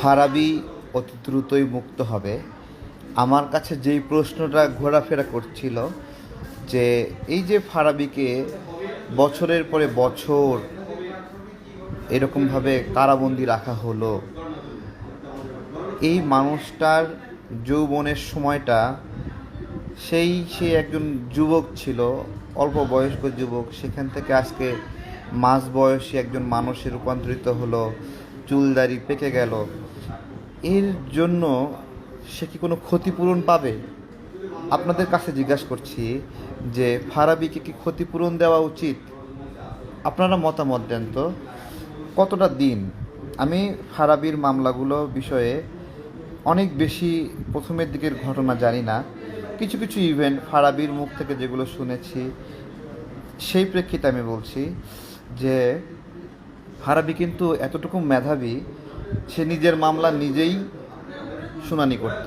ফারাবি অতি দ্রুতই মুক্ত হবে। আমার কাছে যেই প্রশ্নটা ঘোরাফেরা করছিল যে এই যে ফারাবিকে বছরের পরে বছর এরকমভাবে কারাবন্দি রাখা হলো, এই মানুষটার যৌবনের সময়টা সেই সে একজন যুবক ছিল, অল্প বয়স্ক যুবক, সেখান থেকে আজকে মাঝ বয়সী একজন মানুষে রূপান্তরিত হলো। চুলদারি পেকে গেল। এর জন্য সে কি কোনো ক্ষতিপূরণ পাবে? আপনাদের কাছে জিজ্ঞাসা করছি যে, ফারাবিকে কি ক্ষতিপূরণ দেওয়া উচিত? আপনারা মতামত দেন তো। কতটা দিন? আমি ফারাবির মামলাগুলো বিষয়ে অনেক বেশি প্রথমের দিকের ঘটনা জানি না। কিছু কিছু ইভেন্ট ফারাবির মুখ থেকে যেগুলো শুনেছি, সেই প্রেক্ষিতে আমি বলছি যে ফারাবি কিন্তু এতটুকু মেধাবী, সে নিজের মামলা নিজেই শুনানি করত।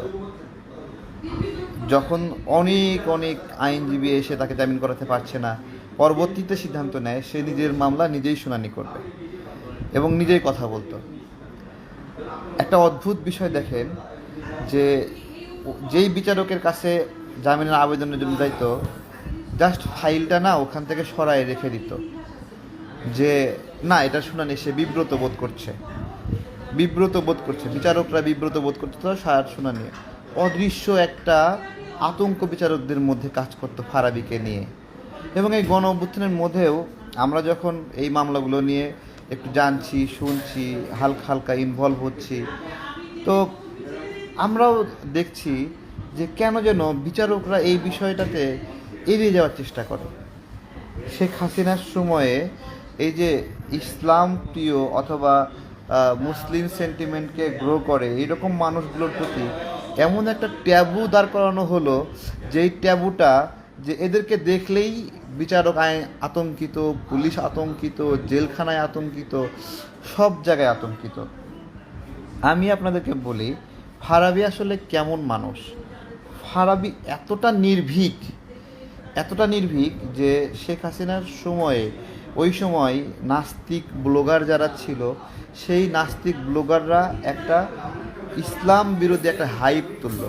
যখন অনেক অনেক আইনজীবী এসে তাকে জামিন করাতে পারছে না, পরবর্তীতে সিদ্ধান্ত নেয় সে নিজের মামলা নিজেই শুনানি করবে এবং নিজেই কথা বলতো। একটা অদ্ভুত বিষয় দেখেন যে যেই বিচারকের কাছে জামিনের আবেদনের জন্য যাইতো জাস্ট ফাইলটা না ওখান থেকে সরায় রেখে দিত। যে, না, এটা শুনানি, সে বিব্রত বোধ করছে। বিব্রত বোধ করছে। বিচারকরা বিব্রত বোধ করছে, তো সার শুনানি। অদৃশ্য একটা আতঙ্ক বিচারকদের মধ্যে কাজ করতো ফারাবিকে নিয়ে। এবং এই গণ অভ্যুত্থানের মধ্যেও আমরা যখন এই মামলাগুলো নিয়ে একটু জানছি, শুনছি, হালকা হালকা ইনভলভ হচ্ছি, তো আমরাও দেখছি যে কেন যেন বিচারকরা এই বিষয়টাতে এড়িয়ে যাওয়ার চেষ্টা করে। শেখ হাসিনার সময়ে এই যে ইসলাম প্রিয় অথবা মুসলিম সেন্টিমেন্টকে গ্রো করে, এইরকম মানুষগুলোর প্রতি এমন একটা ট্যাবু দাঁড় করানো হলো, যেই ট্যাবুটা যে এদেরকে দেখলেই বিচারক আইন আতঙ্কিত, পুলিশ আতঙ্কিত, জেলখানায় আতঙ্কিত, সব জায়গায় আতঙ্কিত। আমি আপনাদেরকে বলি, ফারাবি আসলে কেমন মানুষ? ফারাবি এতটা নির্ভীক এতটা নির্ভীক যে শেখ হাসিনার সময়ে ওই সময় নাস্তিক ব্লগার যারা ছিল, সেই নাস্তিক ব্লগাররা একটা ইসলাম বিরোধী একটা হাইপ তুলল।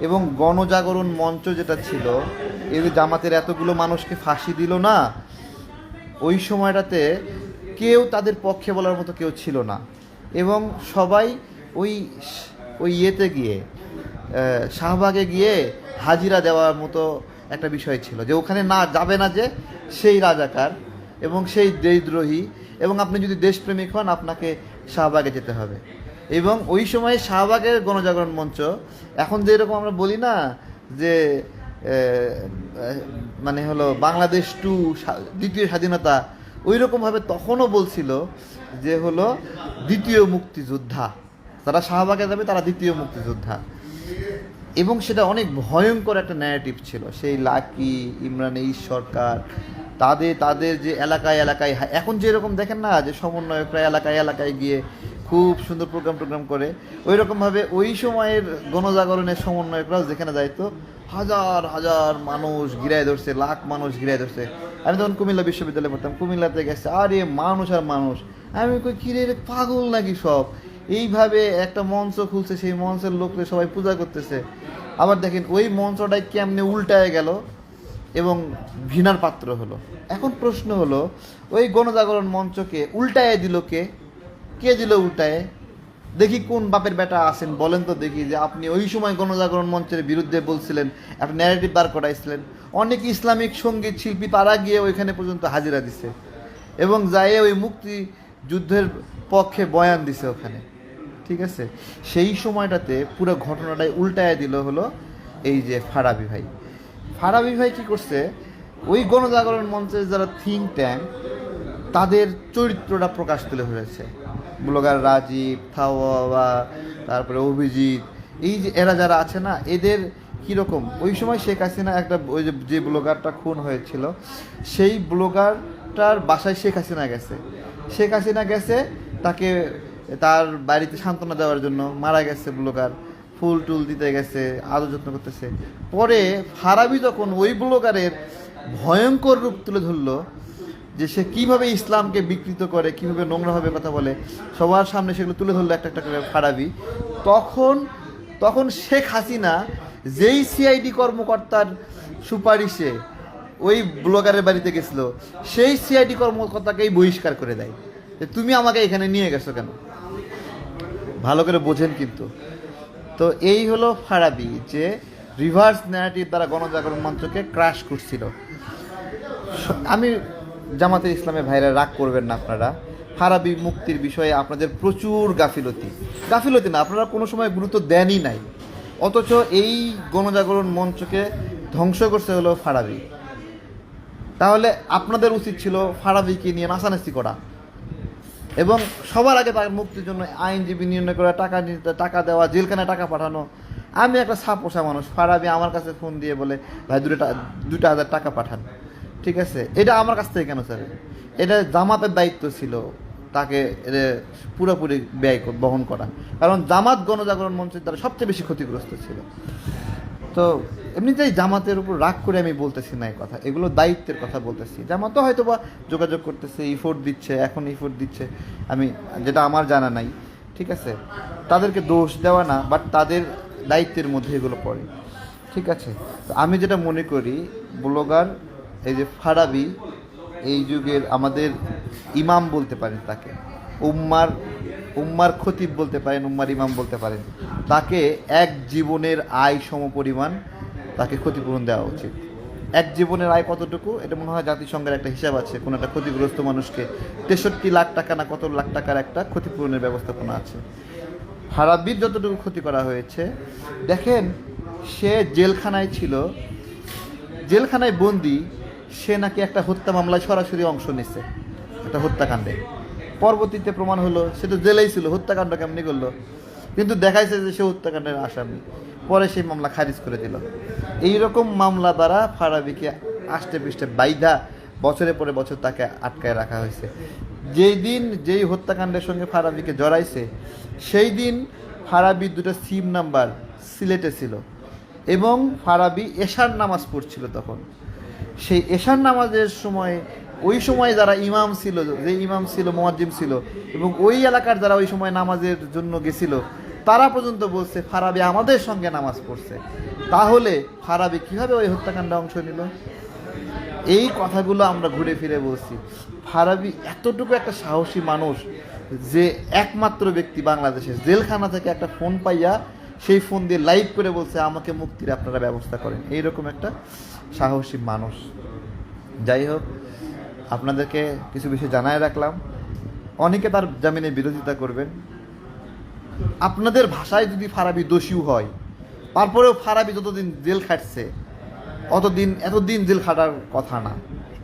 এবং গণজাগরণ মঞ্চ যেটা ছিল যে জামাতের এতগুলো মানুষকে ফাঁসি দিল না। ওই সময়টাতে কেউ তাদের পক্ষে বলার মতো কেউ ছিল না। এবং সবাই ওই ওই ইয়েতে গিয়ে শাহবাগে গিয়ে হাজিরা দেওয়ার মতো একটা বিষয় ছিল যে ওখানে না যাবে না যে সেই রাজাকার এবং সেই দেশদ্রোহী, এবং আপনি যদি দেশপ্রেমিক হন, আপনাকে শাহবাগে যেতে হবে। এবং ওই সময় শাহবাগের গণজাগরণ মঞ্চ, এখন যেরকম আমরা বলি না যে মানে হলো বাংলাদেশ টু দ্বিতীয় স্বাধীনতা ওই রকমভাবে তখনও বলছিল যে হলো দ্বিতীয় মুক্তিযোদ্ধা, যারা শাহবাগে যাবে তারা দ্বিতীয় মুক্তিযোদ্ধা। এবং সেটা অনেক ভয়ঙ্কর একটা ন্যারেটিভ ছিল। সেই লাকি, ইমরান, এই সরকার, তাদের তাদের যে এলাকায় এলাকায় হা- এখন যেরকম দেখেন না যে সমন্বয়করা এলাকায় এলাকায় গিয়ে খুব সুন্দর প্রোগ্রাম টোগ্রাম করে ওই রকমভাবে ওই সময়ের গণজাগরণের সমন্বয়করাও যেখানে যাইতো হাজার হাজার মানুষ গিরায় ধরছে, লাখ মানুষ গিরায় ধরছে। আমি তখন কুমিল্লা বিশ্ববিদ্যালয়ে পড়তাম, কুমিল্লাতে গেছে, আরে মানুষ আর মানুষ। আমি কই, কিরে পাগল নাকি সব? এইভাবে একটা মঞ্চ খুলছে, সেই মঞ্চের লোককে সবাই পূজা করতেছে। আবার দেখেন, ওই মঞ্চটাই কেমনে উল্টায় গেল এবং ঘৃণার পাত্র হলো। এখন প্রশ্ন হলো, ওই গণজাগরণ মঞ্চকে উল্টায় দিল কে? কে দিল উল্টায়? দেখি কোন বাপের বেটা আছেন, বলেন তো দেখি যে আপনি ওই সময় গণজাগরণ মঞ্চের বিরুদ্ধে বলছিলেন, একটা ন্যারেটিভ দাঁড় করাইছিলেন। অনেক ইসলামিক সংগীত শিল্পী পাড়া গিয়ে ওইখানে পর্যন্ত হাজিরা দিছে এবং যায় ওই মুক্তি যুদ্ধের পক্ষে বয়ান দিছে ওখানে। ঠিক আছে? সেই সময়টাতে পুরো ঘটনাটাই উল্টায় দিল হলো এই যে ফারাবি ভাই। ফারাবি ভাই কি করছে? ওই গণজাগরণ মঞ্চের যারা থিঙ্ক ট্যাঙ্ক তাদের চরিত্রটা প্রকাশ তুলে ধরেছে। ব্লগার রাজীব, থাওয়া তারপরে অভিজিৎ, এই যে এরা যারা আছে না, এদের কীরকম ওই সময় শেখ হাসিনা একটা ওই যে ব্লগারটা খুন হয়েছিল, সেই ব্লগারটার বাসায় শেখ হাসিনা গেছে। শেখ হাসিনা গেছে, তাকে তার বাড়িতে সান্ত্বনা দেওয়ার জন্য মারা গেছে ব্লগার, ফুল টুল দিতে গেছে, আদর যত্ন করতেছে। পরে ফারাবি যখন ওই ব্লগারের ভয়ঙ্কর রূপ তুলে ধরলো, যে সে কীভাবে ইসলামকে বিকৃত করে, কীভাবে নোংরাভাবে কথা বলে, সবার সামনে সেগুলো তুলে ধরলো একটা একটা করে ফারাবি, তখন তখন শেখ হাসিনা যেই সিআইডি কর্মকর্তার সুপারিশে ওই ব্লগারের বাড়িতে গেছিল, সেই সিআইডি কর্মকর্তাকেই বহিষ্কার করে দেয় তুমি আমাকে এখানে নিয়ে গেছো কেন? ভালো করে বোঝেন কিন্তু। তো এই হলো ফারাবি যে রিভার্স ন্যারেটিভ দ্বারা গণজাগরণ মঞ্চকে ক্রাশ করছিল। আমি জামাতের ইসলামের ভাইরা রাগ করবেন না আপনারা। ফারাবি মুক্তির বিষয়ে আপনাদের প্রচুর গাফিলতি। গাফিলতি না, আপনারা কোনো সময় গুরুত্ব দেনই নাই। অথচ এই গণজাগরণ মঞ্চকে ধ্বংস করছে হলো ফারাবি। তাহলে আপনাদের উচিত ছিল ফারাবিকে নিয়ে নাচানাচি করা। এবং সবার আগে তার মুক্তির জন্য আইনজীবী নির্ণয় করে টাকা নিতে টাকা দেওয়া, জেলখানায় টাকা পাঠানো। আমি একটা সাপোসা মানুষ, ফারাবি আমার কাছে ফোন দিয়ে বলে, ভাই, দুটো দুটা হাজার টাকা পাঠান। ঠিক আছে? এটা আমার কাছ থেকে কেন, স্যার? এটা জামাতের দায়িত্ব ছিল তাকে পুরোপুরি ব্যয় বহন করা। কারণ জামাত গণজাগরণ মঞ্চের দ্বারা সবচেয়ে বেশি ক্ষতিগ্রস্ত ছিল। তো এমনিতেই জামাতের উপর রাগ করে আমি বলতেছি না এই কথা। এগুলো দায়িত্বের কথা বলতেছি। জামাতও হয়তো বা যোগাযোগ করতেছে ইফোর্ট দিচ্ছে, এখন ইফোর্ট দিচ্ছে। আমি, যেটা আমার জানা নাই, ঠিক আছে? তাদেরকে দোষ দেওয়া না বাট তাদের দায়িত্বের মধ্যে এগুলো পড়ে। ঠিক আছে? তো আমি যেটা মনে করি, ব্লগার, এই যে ফারাবি, এই যুগের আমাদের ইমাম বলতে পারেন তাকে। উম্মার উম্মার খতিব বলতে পারেন, উম্মার ইমাম বলতে পারেন। তাকে এক জীবনের আয় সমপরিমাণ তাকে ক্ষতিপূরণ দেওয়া উচিত। এক জীবনের আয় কতটুকু? এটা মনে হয় জাতিসংঘের একটা হিসাব আছে। কোনো একটা ক্ষতিগ্রস্ত মানুষকে তেষট্টি লাখ টাকা না কত লাখ টাকার একটা ক্ষতিপূরণের ব্যবস্থাপনা আছে। হারাবির যতটুকু ক্ষতি করা হয়েছে, দেখেন, সে জেলখানায় ছিল। জেলখানায় বন্দি, সে নাকি একটা হত্যা মামলায় সরাসরি অংশ নিছে। একটা হত্যাকাণ্ডে। পরবর্তীতে প্রমাণ হলো, সে তো জেলেই ছিল, হত্যাকাণ্ড কেমনি করল? কিন্তু দেখাইছে যে সে হত্যাকাণ্ডের আসামি। পরে সেই মামলা খারিজ করে দিল। এইরকম মামলা দ্বারা ফারাবিকে আষ্টে পৃষ্ঠে বাইধা বছরের পরে বছর তাকে আটকায় রাখা হয়েছে। যেই দিন যেই হত্যাকাণ্ডের সঙ্গে ফারাবিকে জড়াইছে, সেই দিন ফারাবির দুটো সিম নাম্বার সিলেটে ছিল এবং ফারাবি এশার নামাজ পড়ছিল তখন। সেই এশার নামাজের সময়, ওই সময় যারা ইমাম ছিল, যে ইমাম ছিল, মোয়াজ্জিম ছিল এবং ওই এলাকার যারা ওই সময় নামাজের জন্য গেছিল তারা পর্যন্ত বলছে, ফারাবি আমাদের সঙ্গে নামাজ পড়ছে। তাহলে ফারাবি কীভাবে ওই হত্যাকাণ্ডে অংশ নিল? এই কথাগুলো আমরা ঘুরে ফিরে বলছি। ফারাবি এতটুকু একটা সাহসী মানুষ যে একমাত্র ব্যক্তি বাংলাদেশে। জেলখানা থেকে একটা ফোন পাইয়া সেই ফোন দিয়ে লাইভ করে বলছে, আমাকে মুক্তির আপনারা ব্যবস্থা করেন। এইরকম একটা সাহসী মানুষ। যাই হোক, আপনাদেরকে কিছু বিষয় জানায় রাখলাম। অনেকে তার জামিনের বিরোধিতা করবেন। আপনাদের ভাষায় যদি ফারাবি দোষীও হয়, তারপরেও ফারাবি যতদিন জেল খাটছে, অতদিন, এতদিন জেল খাটার কথা না।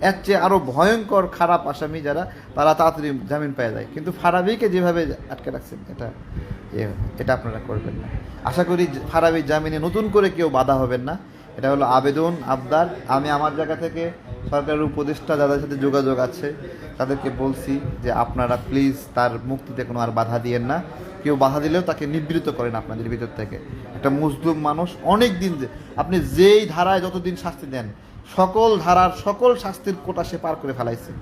এর চেয়ে আরও ভয়ঙ্কর খারাপ আসামি যারা, তারা তাড়াতাড়ি জামিন পেয়ে যায়। কিন্তু ফারাবিকে যেভাবে আটকে রাখছেন, এটা এটা আপনারা করবেন না। আশা করি ফারাবি জামিনে নতুন করে কেউ বাধা হবেন না। এটা হলো আবেদন, আবদার। আমি আমার জায়গা থেকে সরকারের উপদেষ্টা যাদের সাথে যোগাযোগ আছে, তাদেরকে বলছি যে আপনারা প্লিজ তার মুক্তিতে কোনো আর বাধা দিয়েন না। কেউ বাধা দিলেও তাকে নিবৃত করেন আপনাদের ভিতর থেকে। একটা মুসলিম মানুষ অনেক দিন যে আপনি যেই ধারায় যতদিন শাস্তি দেন, সকল ধারার সকল শাস্তির কোটা সে পার করে ফেলাইছে।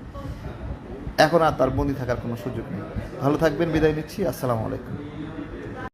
এখন আর তার বন্দি থাকার কোনো সুযোগ নেই। ভালো থাকবেন, বিদায় নিচ্ছি। আসসালামু আলাইকুম।